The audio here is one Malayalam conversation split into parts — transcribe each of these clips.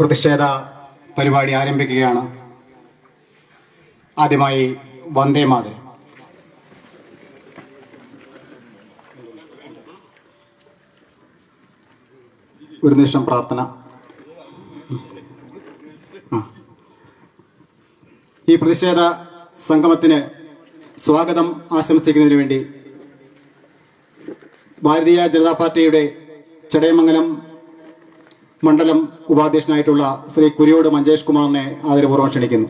പ്രതിഷേധ പരിപാടി ആരംഭിക്കുകയാണ്. ആദ്യമായി വന്ദേ മാതരം. ഒരു നിമിഷം പ്രാർത്ഥന. ഈ പ്രതിഷേധ സംഗമത്തിന് സ്വാഗതം ആശംസിക്കുന്നതിന് വേണ്ടി ഭാരതീയ ജനതാ പാർട്ടിയുടെ ചടയമംഗലം മണ്ഡലം ഉപാധ്യക്ഷനായിട്ടുള്ള ശ്രീ കുരിയോട് മഞ്ചേഷ് കുമാറിനെ ആദരപൂർവം ക്ഷണിക്കുന്നു.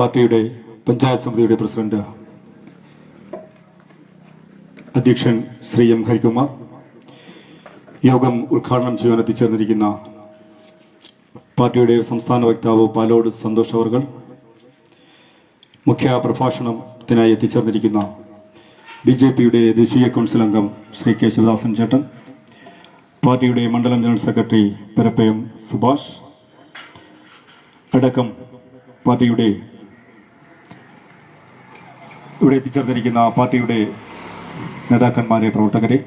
പാർട്ടിയുടെ പഞ്ചായത്ത് സമിതിയുടെ പ്രസിഡന്റ് അധ്യക്ഷൻ ശ്രീ എം ഹരികുമാർ യോഗം ഉദ്ഘാടനം ചെയ്യാൻ എത്തിച്ചേർന്നിരിക്കുന്ന പാർട്ടിയുടെ സംസ്ഥാന വക്താവ് പാലോട് സന്തോഷ് അവർകൾ മുഖ്യ പ്രഭാഷണത്തിനായി എത്തിച്ചേർന്നിരിക്കുന്ന ബി ജെ പിയുടെ ദേശീയ കൗൺസിൽ അംഗം ശ്രീ കെ ശിവദാസൻ ചേട്ടൻ പാർട്ടിയുടെ മണ്ഡലം ജനറൽ സെക്രട്ടറി പെരപ്പയം സുഭാഷ് അടക്കം പാർട്ടിയുടെ ഇവിടെ എത്തിച്ചേർന്നിരിക്കുന്ന പാർട്ടിയുടെ നേതാക്കന്മാരെ പ്രവർത്തകരെ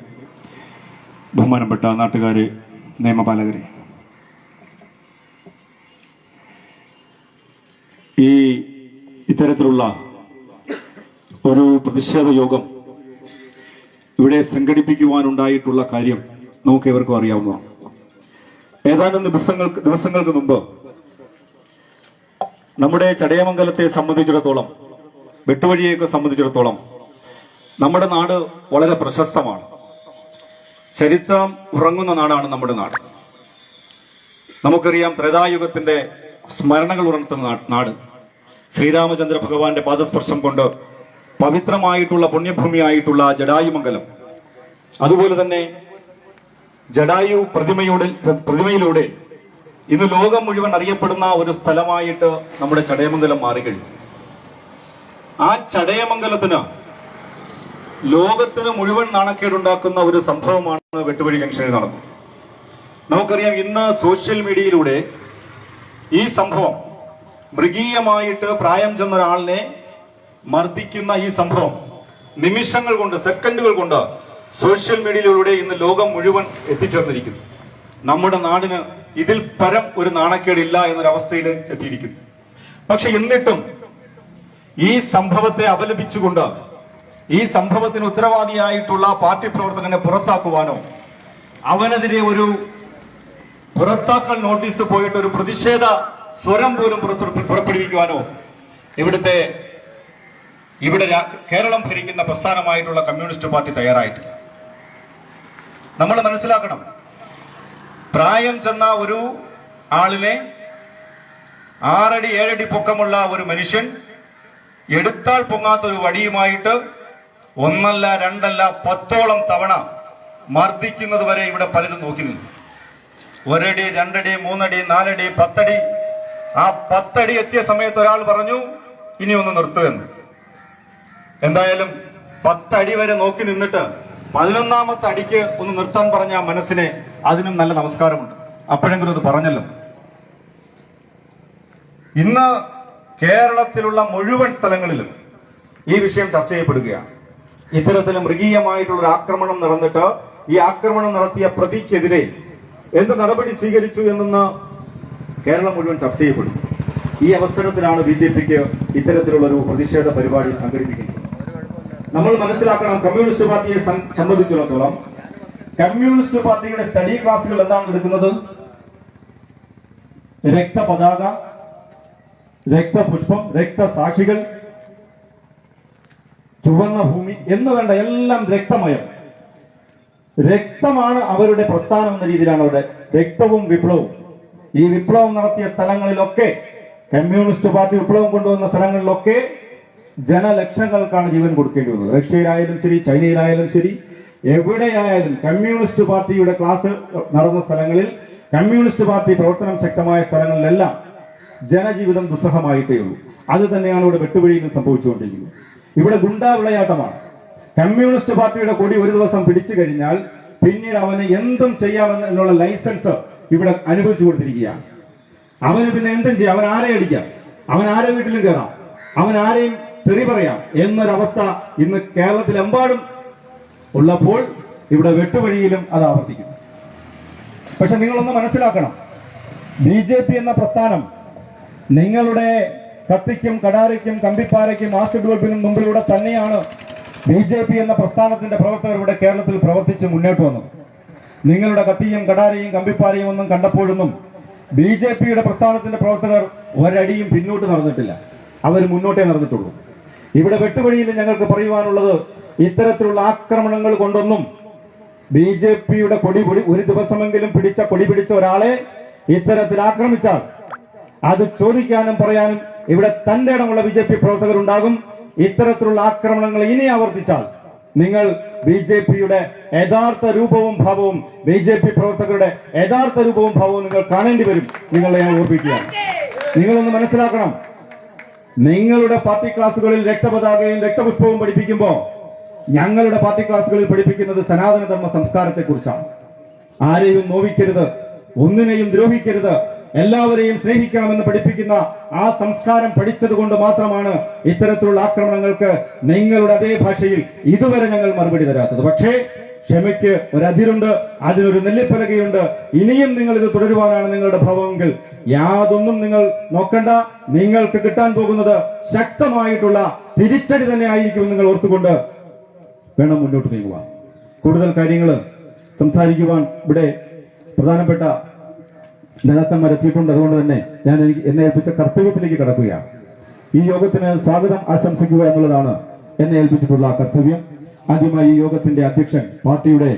ബഹുമാനപ്പെട്ട നാട്ടുകാരെ നിയമപാലകരെ. ഈ ഇത്തരത്തിലുള്ള ഒരു പ്രതിഷേധ യോഗം ഇവിടെ സംഘടിപ്പിക്കുവാനുണ്ടായിട്ടുള്ള കാര്യം നമുക്ക് ഏവർക്കും അറിയാവുന്നതാണ്. ഏതാനും ദിവസങ്ങൾക്ക് ദിവസങ്ങൾക്ക് മുമ്പ് നമ്മുടെ ചടയമംഗലത്തെ സംബന്ധിച്ചിടത്തോളം വെട്ടുവഴിയൊക്കെ സംബന്ധിച്ചിടത്തോളം നമ്മുടെ നാട് വളരെ പ്രശസ്തമാണ്. ചരിത്രം ഉറങ്ങുന്ന നാടാണ് നമ്മുടെ നാട്. നമുക്കറിയാം ത്രേതായുഗത്തിന്റെ സ്മരണകൾ ഉണർത്തുന്ന നാട്. ശ്രീരാമചന്ദ്ര ഭഗവാന്റെ പാദസ്പർശം കൊണ്ട് പവിത്രമായിട്ടുള്ള പുണ്യഭൂമിയായിട്ടുള്ള ജഡായുമംഗലം അതുപോലെ തന്നെ ജഡായു പ്രതിമയുടെ പ്രതിമയിലൂടെ ഇന്ന് ലോകം മുഴുവൻ അറിയപ്പെടുന്ന ഒരു സ്ഥലമായിട്ട് നമ്മുടെ ചടയമംഗലം മാറിക്കഴിഞ്ഞു. ആ ചടയമംഗലത്തിന് ലോകത്തിന് മുഴുവൻ നാണക്കേടുണ്ടാക്കുന്ന ഒരു സംഭവമാണ് വെട്ടുവഴി ജംഗ്ഷനിൽ നടന്നത്. നമുക്കറിയാം ഇന്ന് സോഷ്യൽ മീഡിയയിലൂടെ ഈ സംഭവം മൃഗീയമായിട്ട് പ്രായം ചെന്ന ഒരാളിനെ മർദ്ദിക്കുന്ന ഈ സംഭവം നിമിഷങ്ങൾ കൊണ്ട് സെക്കൻഡുകൾ കൊണ്ട് സോഷ്യൽ മീഡിയയിലൂടെ ഇന്ന് ലോകം മുഴുവൻ എത്തിച്ചേർന്നിരിക്കുന്നു. നമ്മുടെ നാടിന് ഇതിൽ പരം ഒരു നാണക്കേടില്ല എന്നൊരവസ്ഥയിൽ എത്തിയിരിക്കുന്നു. പക്ഷെ എന്നിട്ടും ഈ സംഭവത്തെ അപലപിച്ചുകൊണ്ട് ഈ സംഭവത്തിന് ഉത്തരവാദിയായിട്ടുള്ള പാർട്ടി പ്രവർത്തകനെ പുറത്താക്കുവാനോ അവനെതിരെ ഒരു പുറത്താക്കൽ നോട്ടീസ് പോയിട്ട് ഒരു പ്രതിഷേധ സ്വരം പോലും പുറപ്പെടുവിക്കുവാനോ ഇവിടുത്തെ ഇവിടെ കേരളം ഭരിക്കുന്ന പ്രസ്ഥാനമായിട്ടുള്ള കമ്മ്യൂണിസ്റ്റ് പാർട്ടി തയ്യാറായിട്ടില്ല. നമ്മൾ മനസ്സിലാക്കണം. പ്രായം ചെന്ന ഒരു ആളിനെ ആറടി ഏഴടി പൊക്കമുള്ള ഒരു മനുഷ്യൻ എടുത്താൽ പൊങ്ങാത്ത ഒരു വടിയുമായിട്ട് ഒന്നല്ല രണ്ടല്ല പത്തോളം തവണ മർദ്ദിക്കുന്നത് വരെ ഇവിടെ പലരും നോക്കി നിന്നു. ഒരടി രണ്ടടി മൂന്നടി നാലടി പത്തടി. ആ പത്തടി എത്തിയ സമയത്ത് ഒരാൾ പറഞ്ഞു ഇനി ഒന്ന് നിർത്തുമെന്ന് എന്തായാലും പത്തടി വരെ നോക്കി നിന്നിട്ട് പതിനൊന്നാമത്തെ അടിക്ക് ഒന്ന് നിർത്താൻ പറഞ്ഞ മനസ്സിനെ അതിനും നല്ല നമസ്കാരമുണ്ട്. അപ്പോഴെങ്കിലും അത് പറഞ്ഞല്ലോ. ഇന്ന് കേരളത്തിലുള്ള മുഴുവൻ സ്ഥലങ്ങളിലും ഈ വിഷയം ചർച്ച ചെയ്യപ്പെടുകയാണ്. ഇത്തരത്തിൽ മൃഗീയമായിട്ടുള്ള ഒരു ആക്രമണം നടന്നിട്ട് ഈ ആക്രമണം നടത്തിയ പ്രതിക്കെതിരെ എന്ത് നടപടി സ്വീകരിച്ചു എന്നെന്ന് കേരളം മുഴുവൻ ചർച്ച ചെയ്യപ്പെടും ഈ അവസരത്തിലാണ് ബി ജെ പിക്ക് ഇത്തരത്തിലുള്ള ഒരു പ്രതിഷേധ പരിപാടി സംഘടിപ്പിക്കുന്നത്. നമ്മൾ മനസ്സിലാക്കണം കമ്മ്യൂണിസ്റ്റ് പാർട്ടിയെ സംബന്ധിച്ചിടത്തോളം കമ്മ്യൂണിസ്റ്റ് പാർട്ടിയുടെ സ്റ്റഡി ക്ലാസുകൾ എന്താണ് എടുക്കുന്നത്? രക്തപതാക രക്തപുഷ്പം രക്തസാക്ഷികൾ ചുവന്ന ഭൂമി എന്ന് വേണ്ട എല്ലാം രക്തമയം. രക്തമാണ് അവരുടെ പ്രസ്ഥാനം എന്ന രീതിയിലാണ് അവരുടെ രക്തവും വിപ്ലവവും. ഈ വിപ്ലവം നടത്തിയ സ്ഥലങ്ങളിലൊക്കെ കമ്മ്യൂണിസ്റ്റ് പാർട്ടി വിപ്ലവം കൊണ്ടുവന്ന സ്ഥലങ്ങളിലൊക്കെ ജനലക്ഷങ്ങൾക്കാണ് ജീവൻ കൊടുക്കേണ്ടി വന്നത് റഷ്യയിലായാലും ശരി ചൈനയിലായാലും ശരി എവിടെയായാലും കമ്മ്യൂണിസ്റ്റ് പാർട്ടിയുടെ ക്ലാസ് നടന്ന സ്ഥലങ്ങളിൽ കമ്മ്യൂണിസ്റ്റ് പാർട്ടി പ്രവർത്തനം ശക്തമായ സ്ഥലങ്ങളിലെല്ലാം ജനജീവിതം ദുസ്സഹമായിട്ടേ ഉള്ളൂ. അത് തന്നെയാണ് ഇവിടെ വെട്ടുവഴിയിലും സംഭവിച്ചുകൊണ്ടിരിക്കുന്നത്. ഇവിടെ ഗുണ്ടാ വിളയാട്ടമാണ്. കമ്മ്യൂണിസ്റ്റ് പാർട്ടിയുടെ കൊടി ഒരു ദിവസം പിടിച്ചു കഴിഞ്ഞാൽ പിന്നീട് അവന് എന്തും ചെയ്യാമെന്നുള്ള ലൈസൻസ് ഇവിടെ അനുവദിച്ചു കൊടുത്തിരിക്കുകയാണ് അവന് പിന്നെ എന്തും ചെയ്യാം? അവൻ ആരെ അടിക്കാം? അവൻ ആരെ വീട്ടിലും കയറാം? അവൻ ആരെയും തെറി പറയാം? എന്നൊരവസ്ഥ ഇന്ന് കേരളത്തിലെമ്പാടും ഉള്ളപ്പോൾ ഇവിടെ വെട്ടുവഴിയിലും അത് ആവർത്തിക്കും പക്ഷെ നിങ്ങളൊന്ന് മനസ്സിലാക്കണം. ബി ജെ പി എന്ന പ്രസ്ഥാനം നിങ്ങളുടെ കത്തിക്കും കടാരയ്ക്കും കമ്പിപ്പാരയ്ക്കും ആസിഡ് വെപ്പിനും മുമ്പിലൂടെ തന്നെയാണ് ബി ജെ പി എന്ന പ്രസ്ഥാനത്തിന്റെ പ്രവർത്തകർ ഇവിടെ കേരളത്തിൽ പ്രവർത്തിച്ച് മുന്നോട്ട് വന്നു നിങ്ങളുടെ കത്തിയും കടാരയും കമ്പിപ്പാരയും ഒന്നും കണ്ടപ്പോഴൊന്നും ബി ജെ പിയുടെ പ്രസ്ഥാനത്തിന്റെ പ്രവർത്തകർ ഒരടിയും പിന്നോട്ട് നടന്നിട്ടില്ല. അവർ മുന്നോട്ടേ നടന്നിട്ടുള്ളൂ. ഇവിടെ വെട്ടുവഴിയിൽ ഞങ്ങൾക്ക് പറയുവാനുള്ളത് ഇത്തരത്തിലുള്ള ആക്രമണങ്ങൾ കൊണ്ടൊന്നും ബി ജെ പിയുടെ കൊടി ഒരു ദിവസമെങ്കിലും പിടിച്ച കൊടി പിടിച്ച ഒരാളെ ഇത്തരത്തിൽ ആക്രമിച്ചാൽ അത് ചോദിക്കാനും പറയാനും ഇവിടെ തന്റെ ഇടമുള്ള ബി ജെ പി പ്രവർത്തകരുണ്ടാകും. ഇത്തരത്തിലുള്ള ആക്രമണങ്ങൾ ഇനി ആവർത്തിച്ചാൽ നിങ്ങൾ ബി ജെ പിയുടെ യഥാർത്ഥ രൂപവും ഭാവവും ബി ജെ പി പ്രവർത്തകരുടെ യഥാർത്ഥ രൂപവും ഭാവവും നിങ്ങൾ കാണേണ്ടി വരും. നിങ്ങളെ ഞാൻ ഓർപ്പിക്കുകയാണ്. നിങ്ങളൊന്ന് മനസ്സിലാക്കണം. നിങ്ങളുടെ പാർട്ടി ക്ലാസ്സുകളിൽ രക്തപതാകയും രക്തപുഷ്പവും പഠിപ്പിക്കുമ്പോൾ ഞങ്ങളുടെ പാർട്ടി ക്ലാസ്സുകളിൽ പഠിപ്പിക്കുന്നത് സനാതനധർമ്മ സംസ്കാരത്തെ കുറിച്ചാണ് ആരെയും നോവിക്കരുത് ഒന്നിനെയും ദ്രോഹിക്കരുത്. എല്ലാവരെയും സ്നേഹിക്കണമെന്ന് പഠിപ്പിക്കുന്ന ആ സംസ്കാരം പഠിച്ചതുകൊണ്ട് മാത്രമാണ് ഇത്തരത്തിലുള്ള ആക്രമണങ്ങൾക്ക് നിങ്ങളുടെ അതേ ഭാഷയിൽ ഇതുവരെ ഞങ്ങൾ മറുപടി തരാത്തത്. പക്ഷേ ക്ഷമയ്ക്ക് ഒരു അതിരുണ്ട് അതിനൊരു നെല്ലിപ്പലകയുണ്ട്. ഇനിയും നിങ്ങൾ ഇത് തുടരുവാനാണ് നിങ്ങളുടെ ഭാവമെങ്കിൽ യാതൊന്നും നിങ്ങൾ നോക്കണ്ട. നിങ്ങൾക്ക് കിട്ടാൻ പോകുന്നത് ശക്തമായിട്ടുള്ള തിരിച്ചടി തന്നെ ആയിരിക്കും നിങ്ങൾ ഓർത്തുകൊണ്ട് വേണം മുന്നോട്ട് നീങ്ങുവാൻ. കൂടുതൽ കാര്യങ്ങൾ സംസാരിക്കുവാൻ ഇവിടെ പ്രധാനപ്പെട്ട നേതാക്കന്മാർ വരത്തിയിട്ടുണ്ട് അതുകൊണ്ട് തന്നെ ഞാൻ എനിക്ക് എന്നെ ഏൽപ്പിച്ച കർത്തവ്യത്തിലേക്ക് കടക്കുകയാണ്. ഈ യോഗത്തിന് സ്വാഗതം ആശംസിക്കുക എന്നുള്ളതാണ് എന്നെ ഏൽപ്പിച്ചിട്ടുള്ള കർത്തവ്യം. ആദ്യമായി ഈ യോഗത്തിന്റെ അധ്യക്ഷൻ പാർട്ടിയുടെ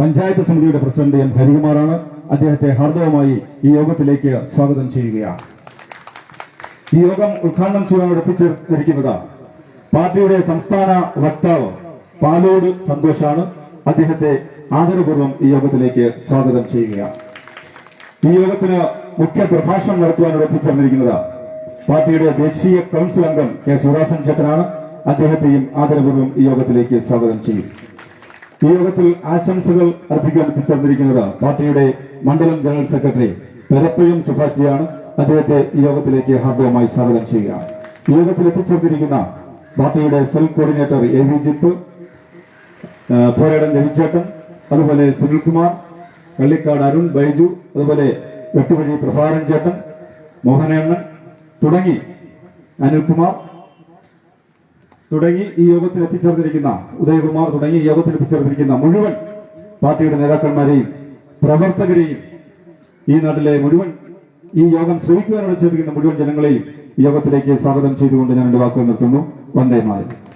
പഞ്ചായത്ത് സമിതിയുടെ പ്രസിഡന്റ് എൻ ഹരികുമാറാണ്. അദ്ദേഹത്തെ ഹാർദവമായി ഈ യോഗത്തിലേക്ക് സ്വാഗതം ചെയ്യുകയാണ്. ഈ യോഗം ഉദ്ഘാടനം ചെയ്യാൻ ഉറപ്പിച്ചിരിക്കുന്നത് പാർട്ടിയുടെ സംസ്ഥാന വക്താവ് പാലോട് സന്തോഷാണ്. അദ്ദേഹത്തെ ആദരപൂർവം ഈ യോഗത്തിലേക്ക് സ്വാഗതം ചെയ്യുകയാണ്. ഈ യോഗത്തിന് മുഖ്യ പ്രഭാഷണം നടത്തുവാൻ ഇവിടെ എത്തിച്ചേർന്നിരിക്കുന്നത് പാർട്ടിയുടെ ദേശീയ കൌൺസിൽ അംഗം കെ സുരാസൻ ചേട്ടനാണ്. അദ്ദേഹത്തെയും ആദരപൂർവം ഈ യോഗത്തിലേക്ക് സ്വാഗതം ചെയ്യും. ഈ യോഗത്തിൽ ആശംസകൾ അർപ്പിക്കാൻ എത്തിച്ചേർന്നിരിക്കുന്നത് പാർട്ടിയുടെ മണ്ഡലം ജനറൽ സെക്രട്ടറി പെരപ്പയും സുഭാഷിയാണ്. അദ്ദേഹത്തെ ഈ യോഗത്തിലേക്ക് ഹാർദവമായി സ്വാഗതം ചെയ്യുക യോഗത്തിൽ എത്തിച്ചേർന്നിരിക്കുന്ന പാർട്ടിയുടെ cell coordinator A V Jith പോരാടൻ രവിച്ചേട്ടൻ അതുപോലെ സുനിൽകുമാർ കള്ളിക്കാട് അരുൺ ബൈജു അതുപോലെ വെട്ടുവഴി പ്രഭാരൻ ചേട്ടൻ മോഹനേണ്ണൻ തുടങ്ങി അനിൽകുമാർ തുടങ്ങി ഈ യോഗത്തിൽ എത്തിച്ചേർന്നിരിക്കുന്ന ഉദയകുമാർ തുടങ്ങി ഈ യോഗത്തിൽ എത്തിച്ചേർന്നിരിക്കുന്ന മുഴുവൻ പാർട്ടിയുടെ നേതാക്കന്മാരെയും പ്രവർത്തകരെയും ഈ നാട്ടിലെ മുഴുവൻ ഈ യോഗം ശ്രമിക്കുവാനോട് ചെയ്തിരിക്കുന്ന മുഴുവൻ ജനങ്ങളെയും യോഗത്തിലേക്ക് സ്വാഗതം ചെയ്തുകൊണ്ട് ഞാൻ എന്റെ വാക്കുകൾ നിർത്തുന്നു. വന്ദേ മാതരം.